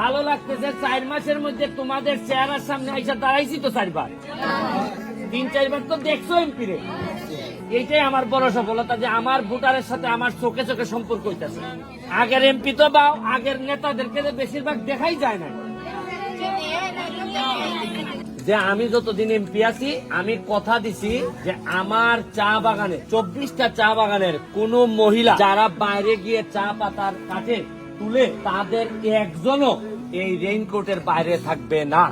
ভালো লাগতেছে, চার মাসের মধ্যে তোমাদের চেহারার সামনে আইসা দাঁড়াইছি তো চারবার। তিন, চারবার তো দেখছ এমপিরে। এইটাই আমার বড় সফলতা যে আমার ভোটারের সাথে আমার চোখে চোখে সম্পর্ক হইতেছে। আগের এমপি তো বা আগের নেতাদেরকে বেশিরভাগ দেখাই যায় না। যে আমি যতদিন এমপি আছি, আমি কথা দিছি যে আমার চা বাগানে, চব্বিশটা চা বাগানের কোন মহিলা যারা বাইরে গিয়ে চা পাতার কাটে তুলে, তাদের একজনও এই রেইনকোটের বাইরে থাকবে না।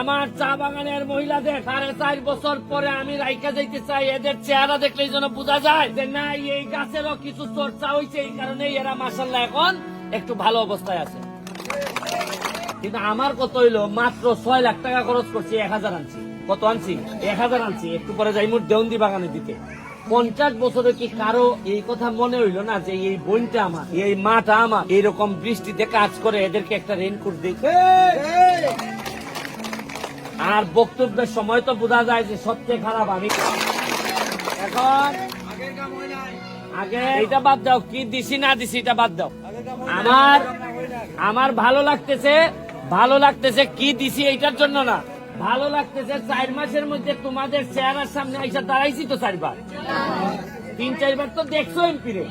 আমার চা বাগানের মহিলাদের সাড়ে চার বছর পরে আমি রাইকা যাইতে চাই। এদের চেহারা দেখলে যেন বোঝা যায় যে না এই গাছেরও কিছু চর্চা হয়েছে এই কারণে এরা মাসাল্লাহ এখন একটু ভালো অবস্থায় আছে। কিন্তু আমার কত হইল, মাত্র ছয় লাখ টাকা খরচ করছি, এক হাজার আনছি। কত আনছি? এক হাজার আনছি। একটু পরে যাই মোট দেওন্দি বাগানে দিতে। পঞ্চাশ বছরে কি কারও এই কথা মনে হইল না যে এই বইনটা আমার, এই মাটা আমার? এইরকম বৃষ্টিতে কাজ করে এদেরকে একটা রেনকোট দিই। আর বক্তব্যের সময় তো বোঝা যায় যে সবচেয়ে খারাপ আমি। এখন আগে এটা বাদ দাও, কি দিছি না দিছি এটা বাদ দাও। আমার আমার ভালো লাগতেছে ভালো লাগতেছে কি দিছি এইটার জন্য না। ভালো লাগতেছে চার মাসের মধ্যে তোমাদের চেহারার সামনে আইসা দাঁড়াইছি তো চারবার। তিন চারবার তো দেখছ এমপিরে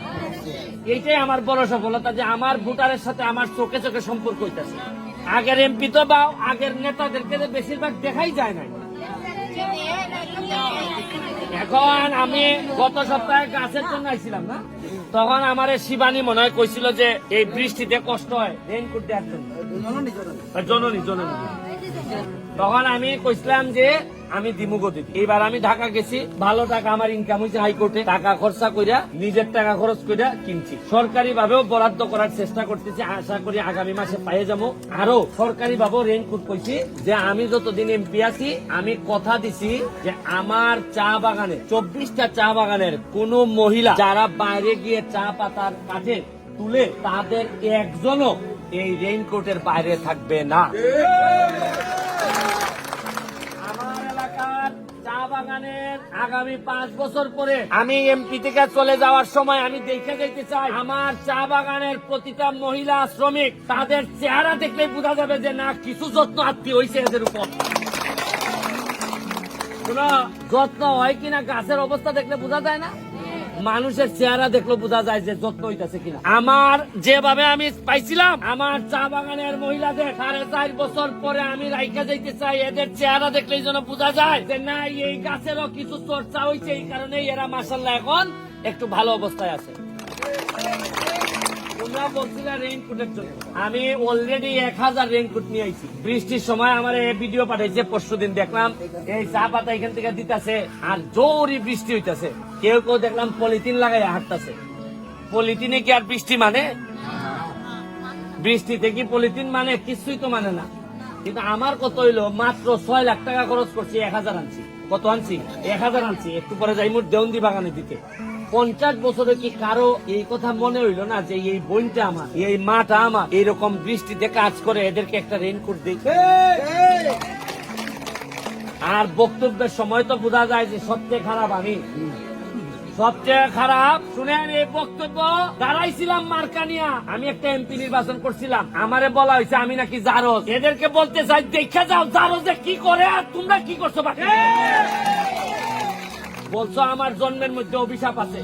এইটাই আমার বড় সফলতা যে আমার ভোটারের সাথে আমার চোখে চোখে সম্পর্ক হইতেছে। আগের এমপি তো বা আগের নেতাদেরকে বেশিরভাগ দেখাই যায় না এখন আমি গত সপ্তাহে গাছের জন্য আইছিলাম না তখন আমার শিবানী মনে হয় কইছিল যে এই বৃষ্টিতে কষ্ট হয় রেইনকোট দেওয়ার জন্য। জননী জননী। তখন আমি কইছিলাম যে আমি দিমুগো দিদি এবার আমি ঢাকা গেছি, ভালো টাকা আমার ইনকাম হয়েছে হাইকোর্টে। টাকা খরচা কইরা, নিজের টাকা খরচ কইরা কিনছি। সরকারি ভাবেও বরাদ্দ করার চেষ্টা করতেছি, আশা করি আগামী মাসে পাইয়ে যাব। আরও সরকারি ভাবেও রেইনকোট কইছি যে আমি যতদিন এমপি আছি, আমি কথা দিছি যে আমার চা বাগানে, চব্বিশটা চা বাগানের কোন মহিলা যারা বাইরে গিয়ে চা পাতার কাটে তুলে, তাদের একজনও এই রেইনকোটের বাইরে থাকবে না। আমার এলাকার চা বাগানের আগামী পাঁচ বছর পরে আমি এমপি থেকে চলে যাওয়ার সময় আমি দেখে যেতে চাই। আমার চা বাগানের প্রতিটা মহিলা শ্রমিক তাদের চেহারা দেখলে বোঝা যাবে যে না কিছু যত্ন আত্মীয় হয়েছে এদের উপর। যত্ন হয় কিনা গাছের অবস্থা দেখলে বোঝা যায় না? মানুষের চেহারা দেখল বোঝা যায় যে যত্ন হইতেছে কিনা। আমার যেভাবে আমি পাইছিলাম, আমার চা বাগানের মহিলাদের সাড়ে চার বছর পরে আমি রাইখা যাইতে চাই, এদের চেহারা দেখলে যেন বোঝা যায় যে না, এই গাছেরও কিছু চর্চা হয়েছে এই কারণে এরা মাসাল্লাহ এখন একটু ভালো অবস্থায় আছে। আমি অলরেডি এক হাজার রেইনকোট নিয়ে আইছি। বৃষ্টির সময় আমার ভিডিও পাঠাইছে, পরশু দিন দেখলাম, এই চা পাতা এখান থেকে দিতেছে আর জোরই বৃষ্টি হইতাছে। কেউ কেউ দেখলাম পলিথিন লাগাই হাঁটতাছে। পলিথিনে কি আর বৃষ্টি মানে? বৃষ্টিতে কি পলিথিন মানে? কিছুই তো মানে না। কিন্তু আমার কত হইল, মাত্র ছয় লাখ টাকা খরচ করছি, এক হাজার আনছি। কত আনছি? এক হাজার আনছি। একটু পরে যাই মোট দেওন্দি বাগানে দিতে। পঞ্চাশ বছরে কি কারও এই কথা মনে হইল না যে এই বইনটা আমার, এই মাটা আমার? এইরকম বৃষ্টিতে কাজ করে এদেরকে একটা রেইনকোট দিই। আর বক্তব্যের সময় তো বোঝা যায় যে সবচেয়ে খারাপ আমি। সবচেয়ে খারাপ, শুনেন এই বক্তব্য, দাঁড়াইছিলাম মার্কানিয়া আমি একটা এমপি নির্বাচন করছিলাম। আমারে বলা হয়েছে আমি নাকি জারজ। এদেরকে বলতে চাই, দেখে যাও জারজে কি করে আর তোমরা কি করছ বাকি? বলছো আমার জন্মের মধ্যে অভিশাপ আছে।